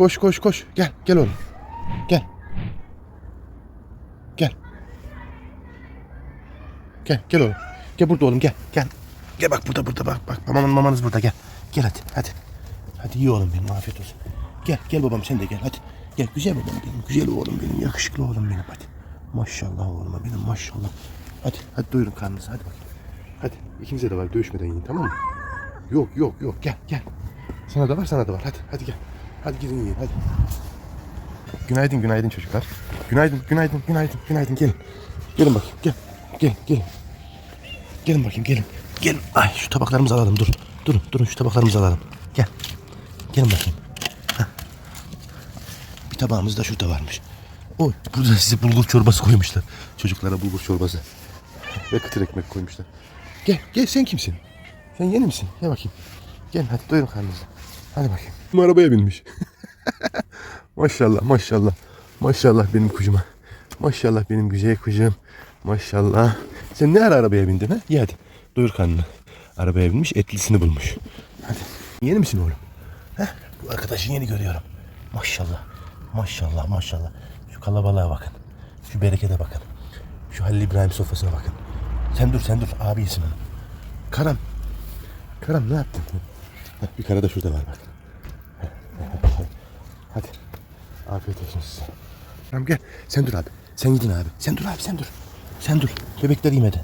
Koş koş koş. Gel gel oğlum. Gel. Gel. Gel gel oğlum. Gel burada oğlum gel. Gel. Gel bak burada burada bak bak. Mamanın mamanız burada gel. Gel hadi hadi. Hadi iyi oğlum benim afiyet olsun. Gel gel babam sen de gel hadi. Gel güzel babam benim güzel oğlum benim yakışıklı oğlum benim hadi. Maşallah oğluma benim maşallah. Hadi hadi doyurun karnınızı hadi bakayım. Hadi ikinize de var dövüşmeden yiyin tamam mı? Yok yok yok gel gel. Sana da var sana da var hadi hadi gel. Hadi gidin yiyin hadi. Günaydın günaydın çocuklar. Günaydın günaydın günaydın günaydın gelin. Gelin bakayım gel. Gel gelin. Gelin bakayım gelin. Gelin. Ay şu tabaklarımızı alalım dur. Durun durun şu tabaklarımızı alalım. Gel. Gelin bakayım. Heh. Bir tabağımız da şurada varmış. O burada size bulgur çorbası koymuşlar. Çocuklara bulgur çorbası. Ve kıtır ekmek koymuşlar. Gel gel sen kimsin? Sen yeni misin? Gel bakayım. Gel hadi doyurun karnınızı. Hadi bakayım. Bu arabaya binmiş. maşallah maşallah. Maşallah benim kucuma. Maşallah benim güzel kucum. Maşallah. Sen ne ara arabaya bindin ha? İyi hadi. Doyur karnını. Arabaya binmiş etlisini bulmuş. Hadi. Yeni misin oğlum? Heh, bu arkadaşı yeni görüyorum. Maşallah. Maşallah maşallah. Şu kalabalığa bakın. Şu berekete bakın. Şu Halil İbrahim sofrasına bakın. Sen dur sen dur. Abi onu. Karam. Karam ne yaptın? Bir kara da şurada var bak. Hadi. Afiyet olsun size. Tamam gel. Sen dur abi. Sen gidin abi. Sen dur abi sen dur. Sen dur. Bebekler yemedi.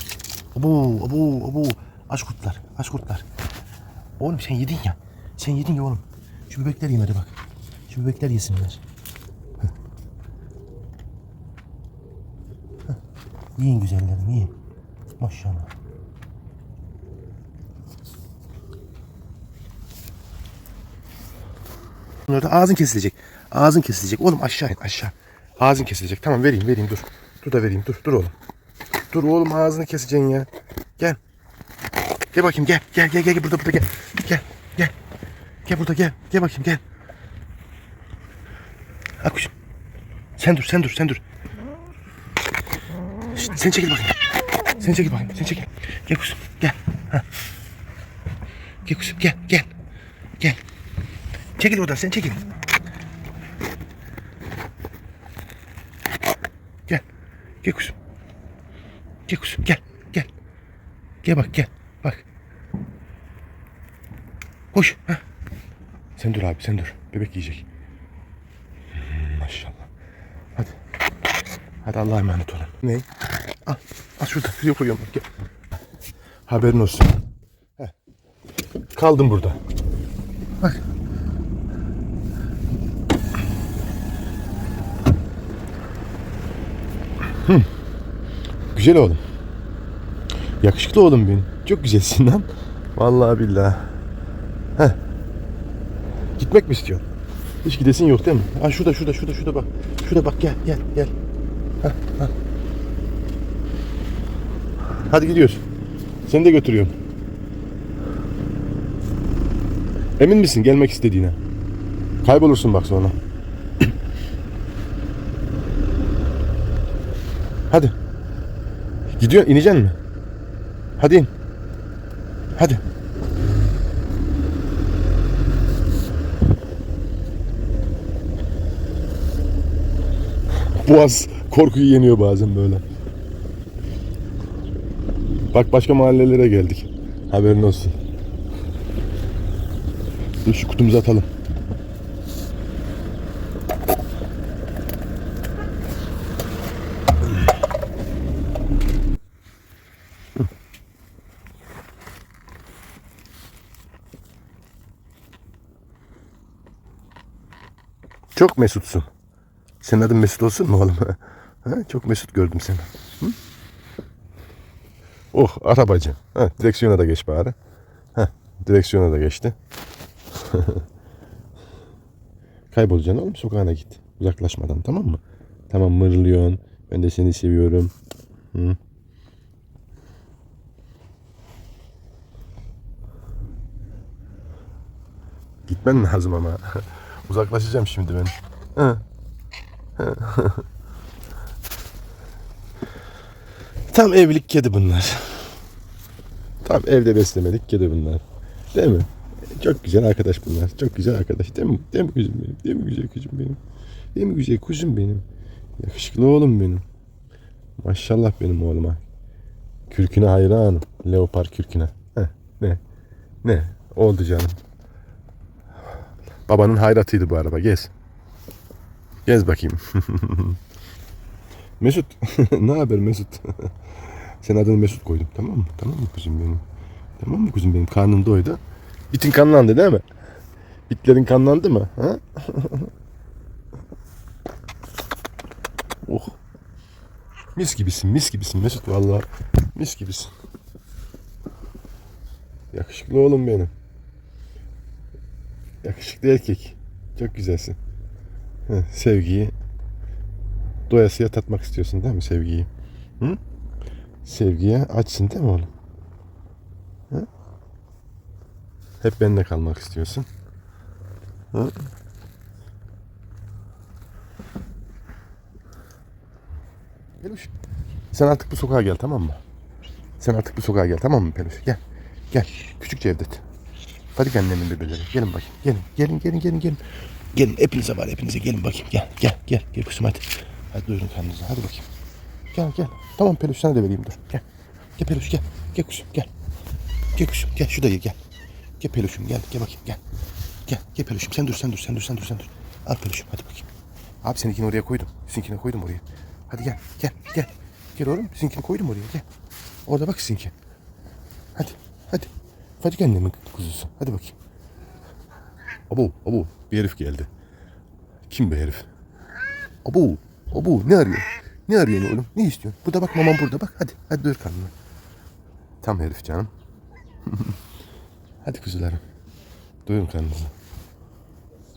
Abo abo abo. Aç kurtlar. Aç kurtlar. Oğlum sen yedin ya. Sen yedin ya oğlum. Şu bebekler yemedi bak. Şu bebekler yesinler. Heh. Heh. Yiyin güzellerim yiyin. Maşallah. Bunlarda ağzın kesilecek. Ağzın kesilecek. Oğlum aşağı in aşağı. Ağzın kesilecek. Tamam vereyim vereyim dur. Dur da vereyim dur dur oğlum. Dur oğlum ağzını keseceksin ya. Gel. Gel bakayım gel. Gel gel gel burada burada gel. Gel gel. Gel burada gel. Gel bakayım gel. Akuşum. Sen dur sen dur sen dur. Şşt, sen çekil bakayım. Sen çekil bakayım. Sen çekil. Gel kuzum gel. Ha. Gel kuzum gel gel. Gel. Çekil oradan sen çekil. Gel kuzum. Gel kuzum gel. Gel. Gel bak gel. Bak. Koş. Ha. Sen dur abi sen dur. Bebek yiyecek. Maşallah. Hadi. Hadi Allah'a emanet olun. Ne? Al. Al şurada. Şuraya koyuyorum gel. Haberin olsun. Heh. Kaldım burada. Bak. Güzel oğlum. Yakışıklı oğlum benim. Çok güzelsin lan. Vallahi billahi. Heh. Gitmek mi istiyorsun? Hiç gidesin yok değil mi? Ha şurada şurada şurada şurada bak. Şurada bak gel gel gel. Heh, heh. Hadi gidiyoruz. Seni de götürüyorum. Emin misin gelmek istediğine? Kaybolursun bak sonra. Hadi. Gidiyor, ineceksin mi? Hadi in. Hadi. Boğaz korkuyu yeniyor bazen böyle. Bak başka mahallelere geldik. Haberin olsun. Dur şu kutumuzu atalım. Çok mesutsun. Senin adın Mesut olsun mu oğlum? Ha, çok mesut gördüm seni. Hı? Oh arabacı. Ha, direksiyona da geç bari. Ha, direksiyona da geçti. Kaybolacaksın oğlum sokağına git. Uzaklaşmadan tamam mı? Tamam mırlıyorsun. Ben de seni seviyorum. Hı? Gitmen lazım ama. Uzaklaşacağım şimdi ben. Tam evlilik kedi bunlar. Tam evde beslemelik kedi bunlar. Değil mi? Çok güzel arkadaş bunlar. Çok güzel arkadaş. Değil mi? Değil mi kuzum benim? Değil mi güzel kuzum benim? Değil mi güzel kuzum benim? Yakışıklı oğlum benim. Maşallah benim oğluma. Kürküne hayranım. Leopar kürküne. Heh, ne? Ne? Oldu canım. Babanın hayratıydı bu araba. Gez. Gez bakayım. Mesut. ne haber Mesut? Sen adını Mesut koydum. Tamam mı? Tamam mı kuzum benim? Tamam mı kuzum benim? Karnın doydu. Bitin kanlandı değil mi? Bitlerin kanlandı mı? Ha? oh. Mis gibisin, mis gibisin Mesut vallahi. Mis gibisin. Yakışıklı oğlum benim. Yakışıklı erkek. Çok güzelsin. Heh, sevgiyi doyasıya tatmak istiyorsun değil mi sevgiyi? Hı? Sevgiye açsın değil mi oğlum? Hı? Hep benimle kalmak istiyorsun. Hı? Peluş. Sen artık bu sokağa gel tamam mı? Sen artık bu sokağa gel tamam mı Peluş? Gel. Gel. Küçük Cevdet. Hadi annemin bebeleri. Gelin bakayım. Gelin. Gelin gelin gelin gelin. Gelin hepinize var hepinize gelin bakayım. Gel gel gel. Gel kuşum hadi. Hadi buyurun kendinize. Hadi bakayım. Gel gel. Tamam Peluş sana da vereyim dur. Gel. Gel Peluş gel. Gel kuşum gel. Gel kuşum gel şu dayı gel. Gel Peluş'um gel. Gel bakayım gel. Gel gel Peluş'um sen dur sen dur sen dur sen dur sen dur. Al Peluş'um hadi bakayım. Abi seninkini oraya koydum. Sizinkini koydum oraya. Hadi gel gel gel. Gel oğlum sizinkini koydum oraya gel. Orada bak sizinki. Hadi hadi. Hadi annemin kuzusu. Hadi bakayım. Abo abo bir herif geldi. Kim bu herif? Abo abo ne arıyor? Ne arıyor oğlum? Ne istiyorsun? Burada bak mamam burada bak. Hadi hadi doyur karnını. Tam herif canım. hadi kuzularım. Doyurun karnınızı.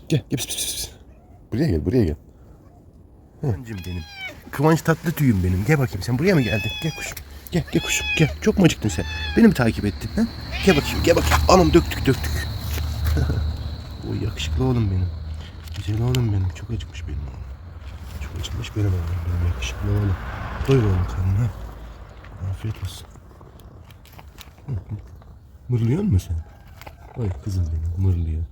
Gel gel pis pis, pis. Buraya gel buraya gel. Kıvancım benim. Kıvanç tatlı tüyüm benim. Gel bakayım sen buraya mı geldin? Gel kuşum. Gel gel kuşum gel. Çok mu acıktın sen? Beni mi takip ettin? Ha? Gel bakayım gel bakayım. Anam döktük döktük. o yakışıklı oğlum benim. Güzel oğlum benim. Çok acıkmış benim oğlum. Çok acıkmış benim oğlum. Benim yakışıklı oğlum. Doyur oğlum karnına. Afiyet olsun. Mırlıyor musun sen? Ay kızım benim mırlıyor.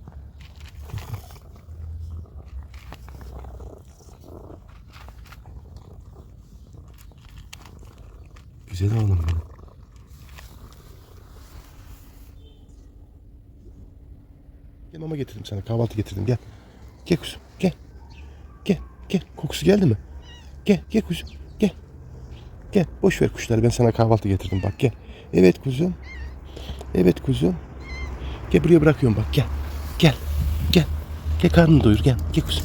Güzel oğlum benim. Gel mama getirdim sana. Kahvaltı getirdim. Gel. Gel kuzum. Gel. Gel. Gel. Kokusu geldi mi? Gel. Gel kuzum. Gel. Gel. Boş ver kuşları. Ben sana kahvaltı getirdim. Bak gel. Evet kuzum. Evet kuzum. Gel buraya bırakıyorum bak. Gel. Gel. Gel. Gel karnını doyur. Gel. Gel kuzum.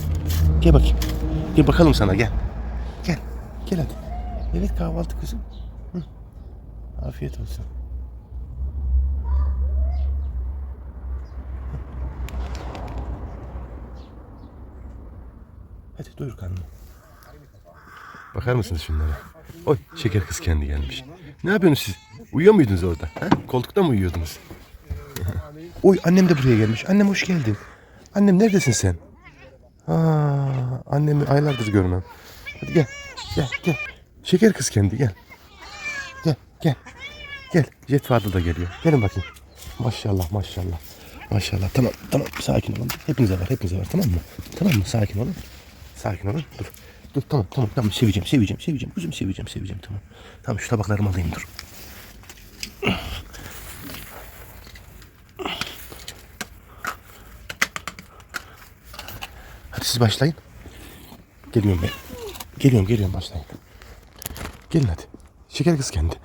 Gel bakayım. Gel bakalım sana. Gel. Gel. Gel hadi. Evet kahvaltı kuzum. Afiyet olsun. Hadi doyur karnını. Bakar mısınız şunlara? Oy şeker kız kendi gelmiş. Ne yapıyorsunuz siz? Uyuyor muydunuz orada? Ha? Koltukta mı uyuyordunuz? Oy annem de buraya gelmiş. Annem hoş geldin. Annem neredesin sen? Aa, annemi aylardır görmem. Hadi gel. Gel gel. Şeker kız kendi gel. Gel gel. Jet Fadıl da geliyor. Gelin bakayım. Maşallah maşallah. Maşallah. Tamam tamam sakin olun. Hepinize var hepinize var tamam mı? Tamam mı? Sakin olun. Sakin olun. Dur. Dur tamam tamam tamam seveceğim seveceğim seveceğim. Kuzum seveceğim seveceğim tamam. Tamam şu tabaklarımı alayım dur. Hadi siz başlayın. Geliyorum ben. Geliyorum geliyorum başlayın. Gelin hadi. Şeker kız kendi.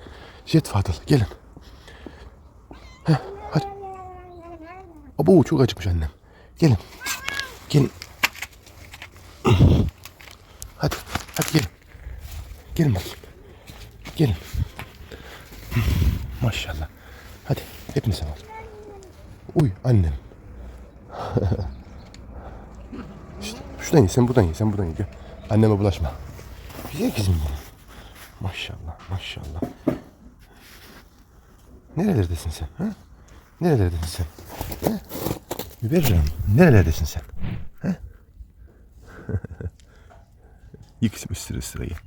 Jet Fadıl gelin. Heh, hadi. Abo çok acıkmış annem. Gelin. Gelin. Hadi. Hadi gelin. Gelin bakayım. Gelin. Maşallah. Hadi. Hepinize var. Uy annem. İşte, şuradan ye sen buradan ye sen buradan ye. Anneme bulaşma. Güzel kızım benim. Maşallah maşallah. Nerelerdesin sen? Ha? Nerelerdesin sen? Ha? Müberrem, nerelerdesin sen? Ha? Yıkışmış sıra sıra gel.